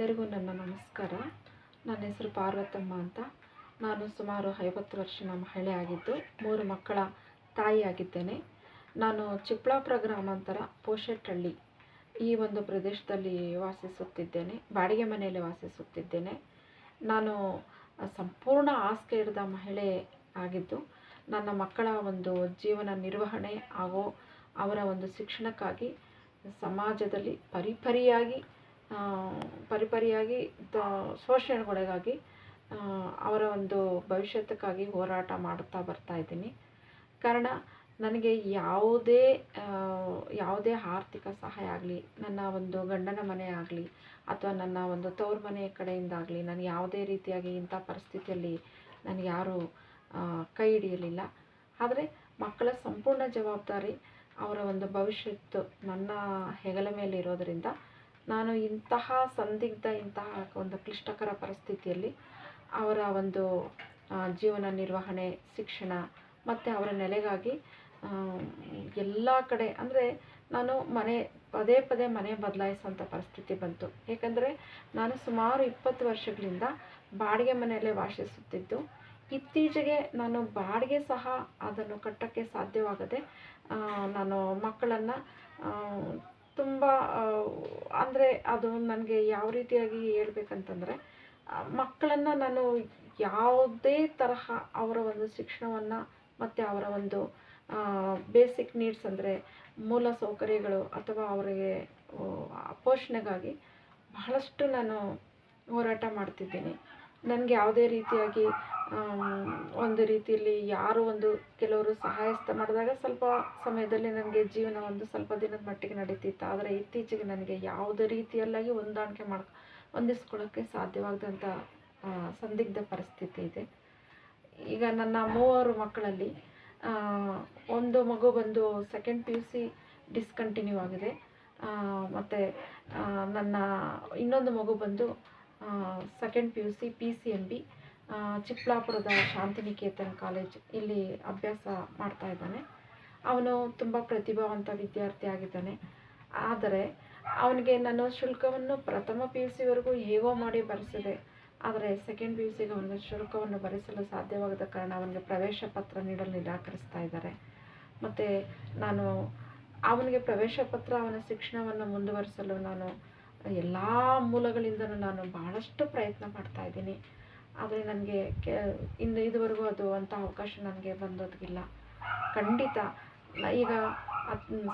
ಎಲ್ಲರಿಗೂ ನನ್ನ ನಮಸ್ಕಾರ. ನನ್ನ ಹೆಸರು ಪಾರ್ವತಮ್ಮ ಅಂತ. ನಾನು ಸುಮಾರು ಐವತ್ತು ವರ್ಷದ ಮಹಿಳೆ ಆಗಿದ್ದು, ಮೂರು ಮಕ್ಕಳ ತಾಯಿಯಾಗಿದ್ದೇನೆ ನಾನು ಚಿಕ್ಕಬಳ್ಳಾಪುರ ಗ್ರಾಮಾಂತರ ಪೋಷೆಟ್ಟಳ್ಳಿ ಈ ಒಂದು ಪ್ರದೇಶದಲ್ಲಿ ವಾಸಿಸುತ್ತಿದ್ದೇನೆ, ಬಾಡಿಗೆ ಮನೆಯಲ್ಲಿ ವಾಸಿಸುತ್ತಿದ್ದೇನೆ. ನಾನು ಸಂಪೂರ್ಣ ಆಸ್ಕೆ ಹಿಡಿದ ಮಹಿಳೆ ಆಗಿದ್ದು, ನನ್ನ ಮಕ್ಕಳ ಒಂದು ಜೀವನ ನಿರ್ವಹಣೆ ಹಾಗೂ ಅವರ ಒಂದು ಶಿಕ್ಷಣಕ್ಕಾಗಿ ಸಮಾಜದಲ್ಲಿ ಪರಿಪರಿಯಾಗಿ ಪರಿಪರಿಯಾಗಿ ಶೋಷಣೆಗೊಳಗಾಗಿ ಅವರ ಒಂದು ಭವಿಷ್ಯತ್ತಕ್ಕಾಗಿ ಹೋರಾಟ ಮಾಡುತ್ತಾ ಬರ್ತಾ ಇದ್ದೀನಿ. ಕಾರಣ, ನನಗೆ ಯಾವುದೇ ಯಾವುದೇ ಆರ್ಥಿಕ ಸಹಾಯ ಆಗಲಿ, ನನ್ನ ಒಂದು ಗಂಡನ ಮನೆ ಆಗಲಿ, ಅಥವಾ ನನ್ನ ಒಂದು ತವ್ರ ಮನೆ ಕಡೆಯಿಂದಾಗಲಿ ನಾನು ಯಾವುದೇ ರೀತಿಯಾಗಿ ಇಂಥ ಪರಿಸ್ಥಿತಿಯಲ್ಲಿ ನನಗೆ ಯಾರು ಕೈ ಹಿಡಿಯಲಿಲ್ಲ. ಆದರೆ, ಮಕ್ಕಳ ಸಂಪೂರ್ಣ ಜವಾಬ್ದಾರಿ ಅವರ ಒಂದು ಭವಿಷ್ಯತ್ತು ನನ್ನ ಹೆಗಲ ಮೇಲೆ ಇರೋದರಿಂದ ನಾನು ಇಂತಹ ಸಂದಿಗ್ಧ, ಇಂತಹ ಒಂದು ಕ್ಲಿಷ್ಟಕರ ಪರಿಸ್ಥಿತಿಯಲ್ಲಿ ಅವರ ಒಂದು ಜೀವನ ನಿರ್ವಹಣೆ, ಶಿಕ್ಷಣ ಮತ್ತು ಅವರ ನೆಲೆಗಾಗಿ ಎಲ್ಲ ಕಡೆ ಅಂದರೆ ನಾನು ಮನೆ, ಪದೇ ಪದೇ ಮನೆ ಬದಲಾಯಿಸುವಂಥ ಪರಿಸ್ಥಿತಿ ಬಂತು. ಏಕೆಂದರೆ ನಾನು ಸುಮಾರು ಇಪ್ಪತ್ತು ವರ್ಷಗಳಿಂದ ಬಾಡಿಗೆ ಮನೆಯಲ್ಲೇ ವಾಸಿಸುತ್ತಿದ್ದು, ಇತ್ತೀಚೆಗೆ ನಾನು ಬಾಡಿಗೆ ಸಹ ಅದನ್ನು ಕಟ್ಟೋಕ್ಕೆ ಸಾಧ್ಯವಾಗದೆ ನಾನು ಮಕ್ಕಳನ್ನು ತುಂಬ ಅಂದರೆ ಅದು ನನಗೆ ಯಾವ ರೀತಿಯಾಗಿ ಹೇಳ್ಬೇಕಂತಂದರೆ ಮಕ್ಕಳನ್ನು ನಾನು ಯಾವುದೇ ತರಹ ಅವರ ಒಂದು ಶಿಕ್ಷಣವನ್ನು ಮತ್ತು ಅವರ ಒಂದು ಬೇಸಿಕ್ ನೀಡ್ಸ್ ಅಂದರೆ ಮೂಲ ಸೌಕರ್ಯಗಳು ಅಥವಾ ಅವರಿಗೆ ಪೋಷಣೆಗಾಗಿ ಬಹಳಷ್ಟು ನಾನು ಹೋರಾಟ ಮಾಡ್ತಿದ್ದೀನಿ. ನನಗೆ ಯಾವುದೇ ರೀತಿಯಾಗಿ ಒಂದು ರೀತಿಯಲ್ಲಿ ಯಾರು ಒಂದು ಕೆಲವರು ಸಹಾಯಸ್ತ ಮಾಡಿದಾಗ ಸ್ವಲ್ಪ ಸಮಯದಲ್ಲಿ ನನಗೆ ಜೀವನ ಒಂದು ಸ್ವಲ್ಪ ದಿನದ ಮಟ್ಟಿಗೆ ನಡೀತಿತ್ತು. ಆದರೆ ಇತ್ತೀಚೆಗೆ ನನಗೆ ಯಾವುದೇ ರೀತಿಯಲ್ಲಾಗಿ ಹೊಂದಾಣಿಕೆ ಮಾಡಿ ಹೊಂದಿಸ್ಕೊಳ್ಳೋಕ್ಕೆ ಸಾಧ್ಯವಾಗದಂಥ ಸಂದಿಗ್ಧ ಪರಿಸ್ಥಿತಿ ಇದೆ. ಈಗ ನನ್ನ ಮೂವರು ಮಕ್ಕಳಲ್ಲಿ ಒಂದು ಮಗು ಬಂದು second P U C discontinue ಆಗಿದೆ. ಮತ್ತು ನನ್ನ ಇನ್ನೊಂದು ಮಗು ಬಂದು second P U C P C M B ಚಿಕ್ಕಬಳ್ಳಾಪುರದ ಶಾಂತಿನಿಕೇತನ್ ಕಾಲೇಜ್ ಇಲ್ಲಿ ಅಭ್ಯಾಸ ಮಾಡ್ತಾ ಇದ್ದಾನೆ. ಅವನು ತುಂಬ ಪ್ರತಿಭಾವಂತ ವಿದ್ಯಾರ್ಥಿ ಆಗಿದ್ದಾನೆ. ಆದರೆ ಅವನಿಗೆ ನಾನು ಶುಲ್ಕವನ್ನು ಪ್ರಥಮ ಪಿ ಯು ಸಿವರೆಗೂ ಹೇಗೋ ಮಾಡಿ ಭರಿಸಿದೆ ಆದರೆ ಸೆಕೆಂಡ್ ಪಿ ಯು ಸಿಗೆ ಅವನಿಗೆ ಶುಲ್ಕವನ್ನು ಭರಿಸಲು ಸಾಧ್ಯವಾಗದ ಕಾರಣ ಅವನಿಗೆ ಪ್ರವೇಶ ಪತ್ರ ನೀಡಲು ನಿರಾಕರಿಸ್ತಾ ಇದ್ದಾರೆ. ಮತ್ತು ನಾನು ಅವನಿಗೆ ಪ್ರವೇಶ ಪತ್ರ, ಅವನ ಶಿಕ್ಷಣವನ್ನು ಮುಂದುವರಿಸಲು ನಾನು ಎಲ್ಲ ಮೂಲಗಳಿಂದಲೂ ನಾನು ಬಹಳಷ್ಟು ಪ್ರಯತ್ನ ಮಾಡ್ತಾ ಇದ್ದೀನಿ. ಆದರೆ ನನಗೆ ಕೆ, ಇನ್ನು ಇದುವರೆಗೂ ಅದು ಅಂಥ ಅವಕಾಶ ನನಗೆ ಬಂದೋದಕ್ಕಿಲ್ಲ ಖಂಡಿತ. ಈಗ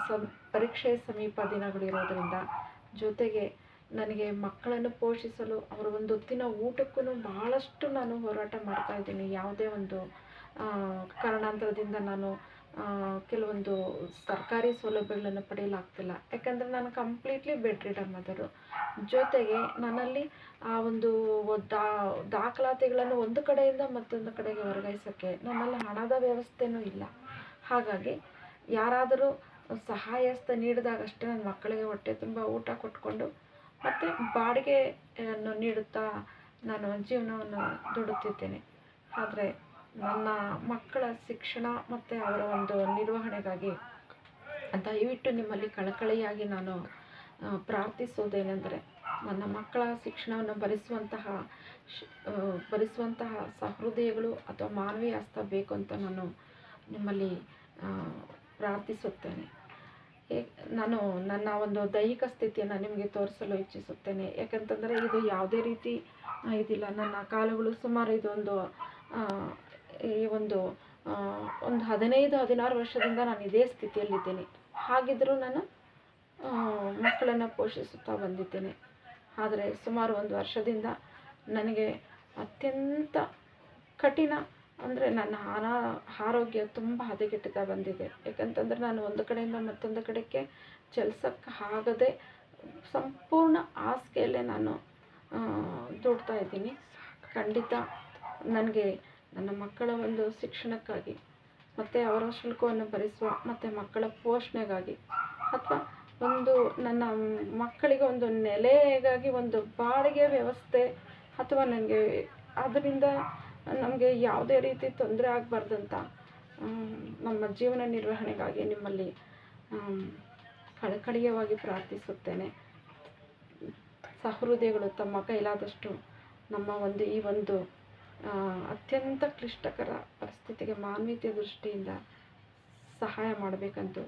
ಸ, ಪರೀಕ್ಷೆ ಸಮೀಪ ದಿನಗಳಿರೋದರಿಂದ ಜೊತೆಗೆ ನನಗೆ ಮಕ್ಕಳನ್ನು ಪೋಷಿಸಲು ಅವರ ಒಂದು ಹೊತ್ತಿನ ಊಟಕ್ಕೂ ಭಾಳಷ್ಟು ನಾನು ಹೋರಾಟ ಮಾಡ್ತಾ ಇದ್ದೀನಿ. ಯಾವುದೇ ಒಂದು ಕಾರಣಾಂತರದಿಂದ ನಾನು ಕೆಲವೊಂದು ಸರ್ಕಾರಿ ಸೌಲಭ್ಯಗಳನ್ನು ಪಡೆಯಲಾಗ್ತಿಲ್ಲ. ಯಾಕಂದರೆ ನಾನು ಕಂಪ್ಲೀಟ್ಲಿ ಬೆಡ್ ರಿಡನ್ ಮದರು ಜೊತೆಗೆ ನನ್ನಲ್ಲಿ ಆ ಒಂದು ದಾಖಲಾತಿಗಳನ್ನು ಒಂದು ಕಡೆಯಿಂದ ಮತ್ತೊಂದು ಕಡೆಗೆ ವರ್ಗಾಯಿಸೋಕ್ಕೆ ನನ್ನಲ್ಲಿ ಹಣದ ವ್ಯವಸ್ಥೆಯೂ ಇಲ್ಲ. ಹಾಗಾಗಿ ಯಾರಾದರೂ ಸಹಾಯಸ್ಥ ನೀಡಿದಾಗಷ್ಟೇ ನನ್ನ ಮಕ್ಕಳಿಗೆ ಹೊಟ್ಟೆ ತುಂಬ ಊಟ ಕೊಟ್ಕೊಂಡು ಮತ್ತು ಬಾಡಿಗೆಯನ್ನು ನೀಡುತ್ತಾ ನಾನು ಜೀವನವನ್ನು ದುಡುತ್ತಿದ್ದೇನೆ. ಆದರೆ ನನ್ನ ಮಕ್ಕಳ ಶಿಕ್ಷಣ ಮತ್ತು ಅವರ ಒಂದು ನಿರ್ವಹಣೆಗಾಗಿ ದಯವಿಟ್ಟು ನಿಮ್ಮಲ್ಲಿ ಕಳಕಳಿಯಾಗಿ ನಾನು ಪ್ರಾರ್ಥಿಸುವುದೇನೆಂದರೆ ನನ್ನ ಮಕ್ಕಳ ಶಿಕ್ಷಣವನ್ನು ಭರಿಸುವಂತಹ ಭರಿಸುವಂತಹ ಸಹೃದಯಗಳು ಅಥವಾ ಮಾನವೀಯ ಅಸ್ತ ಬೇಕು ಅಂತ ನಾನು ನಿಮ್ಮಲ್ಲಿ ಪ್ರಾರ್ಥಿಸುತ್ತೇನೆ. ನಾನು ನನ್ನ ಒಂದು ದೈಹಿಕ ಸ್ಥಿತಿಯನ್ನು ನಿಮಗೆ ತೋರಿಸಲು ಇಚ್ಛಿಸುತ್ತೇನೆ. ಯಾಕಂತಂದರೆ ಇದು ಯಾವುದೇ ರೀತಿ ಇದಿಲ್ಲ. ನನ್ನ ಕಾಲುಗಳು ಸುಮಾರು ಇದೊಂದು ಈ ಒಂದು ಒಂದು ಹದಿನೈದು, ಹದಿನಾರು ವರ್ಷದಿಂದ ನಾನು ಇದೇ ಸ್ಥಿತಿಯಲ್ಲಿದ್ದೇನೆ. ಹಾಗಿದ್ದರೂ ನಾನು ಮಕ್ಕಳನ್ನು ಪೋಷಿಸುತ್ತಾ ಬಂದಿದ್ದೇನೆ. ಆದರೆ ಸುಮಾರು ಒಂದು ವರ್ಷದಿಂದ ನನಗೆ ಅತ್ಯಂತ ಕಠಿಣ, ಅಂದರೆ ನನ್ನ ಅನಾ, ಆರೋಗ್ಯ ತುಂಬ ಹದಗೆಡ್ತಾ ಬಂದಿದೆ. ಯಾಕಂತಂದರೆ ನಾನು ಒಂದು ಕಡೆಯಿಂದ ಮತ್ತೊಂದು ಕಡೆಗೆ ಚಲಿಸೋಕ್ಕೆ ಆಗದೆ ಸಂಪೂರ್ಣ ಹಾಸಿಗೆಯಲ್ಲೇ ನಾನು ದುಡ್ತಾ ಇದ್ದೀನಿ. ಖಂಡಿತ ನನಗೆ ನನ್ನ ಮಕ್ಕಳ ಒಂದು ಶಿಕ್ಷಣಕ್ಕಾಗಿ, ಮತ್ತು ಅವರ ಶುಲ್ಕವನ್ನು ಭರಿಸುವ, ಮತ್ತು ಮಕ್ಕಳ ಪೋಷಣೆಗಾಗಿ ಅಥವಾ ಒಂದು ನನ್ನ ಮಕ್ಕಳಿಗೆ ಒಂದು ನೆಲೆಗಾಗಿ ಒಂದು ಬಾಡಿಗೆ ವ್ಯವಸ್ಥೆ ಅಥವಾ ನನಗೆ ಅದರಿಂದ ನಮಗೆ ಯಾವುದೇ ರೀತಿ ತೊಂದರೆ ಆಗಬಾರ್ದಂತ ನಮ್ಮ ಜೀವನ ನಿರ್ವಹಣೆಗಾಗಿ ನಿಮ್ಮಲ್ಲಿ ಕಳಕಳಿಯವಾಗಿ ಪ್ರಾರ್ಥಿಸುತ್ತೇನೆ. ಸಹೃದಯಗಳು ತಮ್ಮ ಕೈಲಾದಷ್ಟು ನಮ್ಮ ಒಂದು ಈ ಒಂದು ಅತ್ಯಂತ ಕ್ಲಿಷ್ಟಕರ ಪರಿಸ್ಥಿತಿಗೆ ಮಾನವೀಯತೆ ದೃಷ್ಟಿಯಿಂದ ಸಹಾಯ ಮಾಡಬೇಕಂತು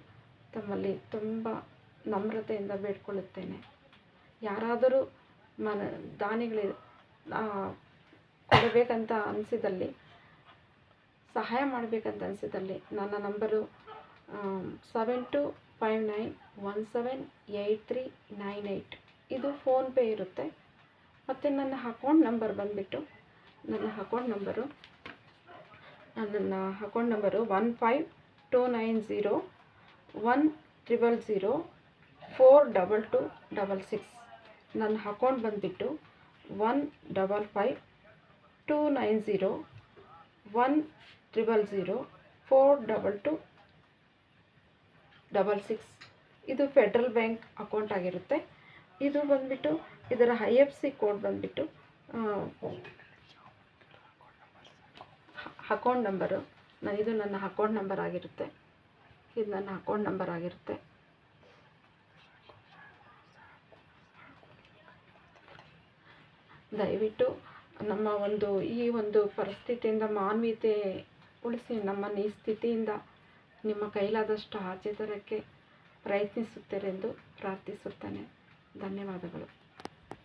ತಮ್ಮಲ್ಲಿ ತುಂಬ ನಮ್ರತೆಯಿಂದ ಬೇಡ್ಕೊಳ್ಳುತ್ತೇನೆ. ಯಾರಾದರೂ ಮನ, ದಾನಿಗಳಿ ಕೊಡಬೇಕಂತ ಅನಿಸಿದಲ್ಲಿ, ಸಹಾಯ ಮಾಡಬೇಕಂತ ಅನಿಸಿದಲ್ಲಿ ನನ್ನ number seven two five nine one seven eight three nine eight ಇದು ಫೋನ್ಪೇ ಇರುತ್ತೆ. ಮತ್ತು ನನ್ನ ಅಕೌಂಟ್ ನಂಬರ್ ಬಂದುಬಿಟ್ಟು ನನ್ನ ಅಕೌಂಟ್ ನಂಬರು ನನ್ನ account number one five two nine zero one triple zero four double two double six. ನನ್ನ account ಬಂದುಬಿಟ್ಟು one double five two nine zero one triple zero four double two double six. ಇದು federal bank account ಆಗಿರುತ್ತೆ. ಇದು ಬಂದುಬಿಟ್ಟು ಇದರ I F C code ಬಂದುಬಿಟ್ಟು account number ಇದು ನನ್ನ ಅಕೌಂಟ್ ನಂಬರ್ ಆಗಿರುತ್ತೆ. ಇದು ನನ್ನ ಅಕೌಂಟ್ ನಂಬರ್ ಆಗಿರುತ್ತೆ. ದಯವಿಟ್ಟು ನಮ್ಮ ಒಂದು, ಈ ಒಂದು ಪರಿಸ್ಥಿತಿಯಿಂದ ಮಾನವೀಯತೆ ಉಳಿಸಿ ನಮ್ಮನ್ನು ಈ ಸ್ಥಿತಿಯಿಂದ ನಿಮ್ಮ ಕೈಲಾದಷ್ಟು ಆಚೆ ತರೋಕ್ಕೆ ಪ್ರಯತ್ನಿಸುತ್ತೀರೆಂದು ಪ್ರಾರ್ಥಿಸುತ್ತೇನೆ. ಧನ್ಯವಾದಗಳು.